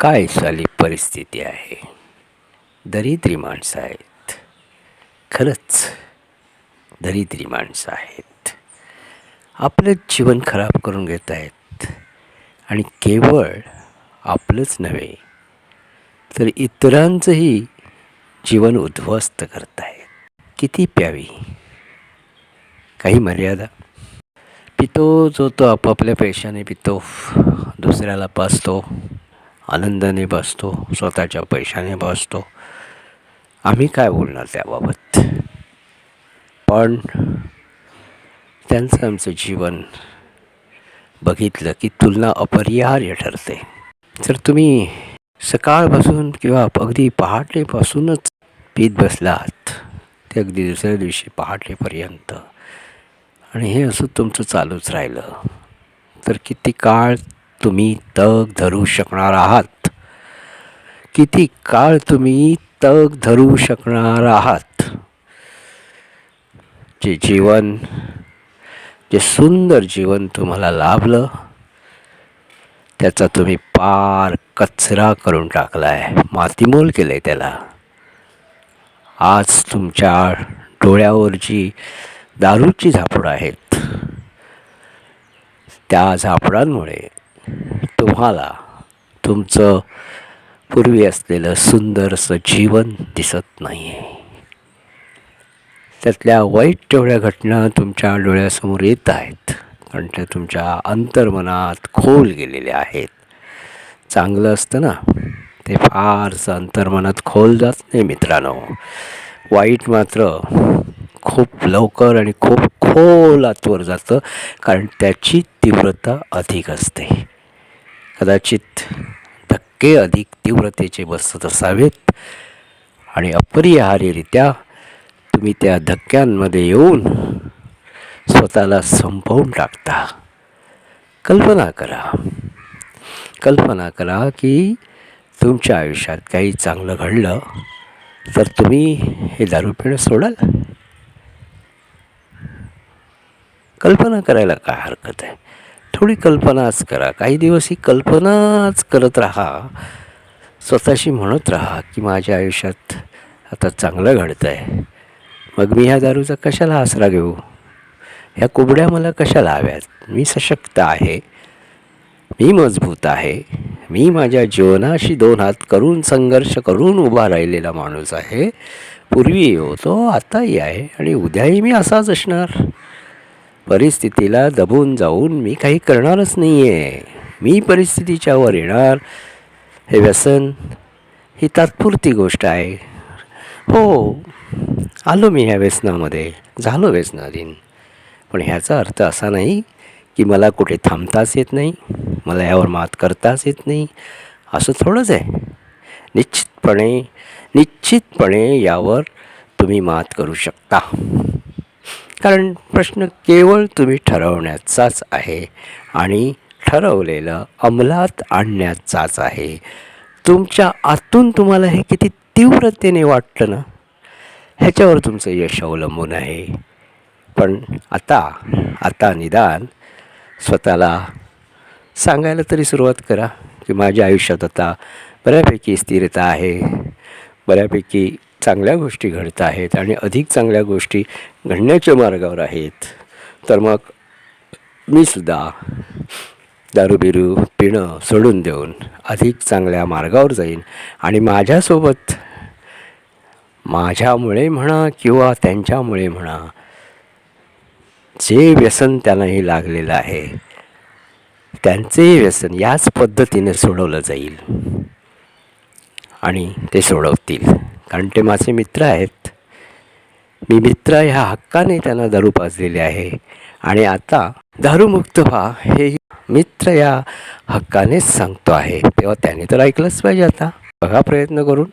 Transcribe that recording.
काय साली परिस्थिती आहे. दरिद्री माणसं आहेत. खरंच दरिद्री माणसं आहेत. आपलं जीवन खराब करून घेत आहेत. आणि केवळ आपलंच नव्हे तर इतरांचंही जीवन उद्ध्वस्त करत आहेत. किती प्यावी. काही मर्यादा. पितो जो तो आपापल्या पैशाने पितो दुसऱ्याला पाचतो आनंदाने बसतो स्वतःच्या पैशाने बसतो. आम्ही काय बोलणार त्याबाबत? पण त्यांचं आमचं जीवन बघितलं की तुलना अपरिहार्य ठरते. जर तुम्ही सकाळपासून किंवा अगदी पहाटेपासूनच पीत बसलात ते अगदी दुसऱ्या दिवशी पहाटेपर्यंत आणि हे असं तुमचं चालूच राहिलं तर किती काळ तुम्ही तग धरू शकणार आहात. किती काळ तुम्ही तग धरू शकणार आहात? जे जीवन जे सुंदर जीवन तुम्हाला लाभलं त्याचा तुम्ही पार कचरा करून टाकला आहे मातीमोल केलं आहे त्याला. आज तुमच्या डोळ्यावर जी दारूची झापडं आहेत त्या झापडांमुळे तुम्हाला तुमचं पूर्वी असलेलं सुंदरसं जीवन दिसत नाही आहे त्यातल्या वाईट तेवढ्या घटना तुमच्या डोळ्यासमोर येत आहेत कारण त्या तुमच्या अंतर्मनात खोल गेलेल्या आहेत. चांगलं असतं ना? ते फारसं अंतर्मनात खोल जात नाही मित्रांनो. वाईट मात्र खूप लवकर आणि खूप खोल आतवर जातं कारण त्याची तीव्रता अधिक असते. कदाचित धक्के अधिक तीव्रतेचे बसत असावेत आणि अपरिहार्यरित्या तुम्ही त्या धक्क्यांमध्ये येऊन स्वतःला संपवून टाकता. कल्पना करा. कल्पना करा की तुमच्या आयुष्यात काही चांगलं घडलं तर तुम्ही हे दारू पिणं सोडाल. कल्पना करायला काय हरकत आहे? थोडी कल्पनाच करा. काही दिवस ही कल्पनाच करत राहा. स्वतःशी म्हणत राहा की माझ्या आयुष्यात आता चांगलं घडतं आहे मग मी ह्या दारूचा कशाला आसरा घेऊ? ह्या कुबड्या मला कशाला हव्यात? मी सशक्त आहे. मी मजबूत आहे. मी माझ्या जीवनाशी दोन हात करून संघर्ष करून उभा राहिलेला माणूस आहे. पूर्वी होतो आताही आहे आणि उद्याही मी असाच असणार. परिस्थितीला दबून जाऊन मी काही करणारच नाही आहे मी परिस्थितीच्या वर येणार. हे व्यसन ही तात्पुरती गोष्ट आहे. हो आलो मी ह्या व्यसनामध्ये. झालो व्यसनाधीन. पण ह्याचा अर्थ असा नाही की मला कुठे थांबताच येत नाही मला यावर मात करताच येत नाही. असं थोडंच आहे. निश्चितपणे निश्चितपणे यावर तुम्ही मात करू शकता. कारण प्रश्न केवळ तुम्ही ठरवण्याचाच आहे आणि ठरवलेलं अंमलात आणण्याचाच आहे. तुमच्या आतून तुम्हाला हे किती तीव्रतेने वाटतं ना ह्याच्यावर तुमचं यश अवलंबून आहे. पण आता आता निदान स्वतःला सांगायला तरी सुरुवात करा की माझ्या आयुष्यात आता बऱ्यापैकी स्थिरता आहे. बऱ्यापैकी चांगल्या गोष्टी घडत आहेत आणि अधिक चांगल्या गोष्टी घडण्याच्या मार्गावर आहेत. तर मग मी सुद्धा दारू बिरू पिणं सोडून देऊन अधिक चांगल्या मार्गावर जाईन आणि माझ्यासोबत माझ्यामुळे म्हणा किंवा त्यांच्यामुळे म्हणा जे व्यसन त्यांनाही लागलेलं आहे त्यांचे व्यसन याच पद्धतीने सोडवलं जाईल आणि ते सोडवतील. कारण ते माझे मित्र आहेत. मी मित्र ह्या हक्काने त्यांना दारू पाजलेले आहे. आणि आता दारूमुक्त व्हा हे मित्र या हक्कानेच सांगतो आहे. तेव्हा त्याने तर ऐकलंच पाहिजे आता. बघा प्रयत्न करून.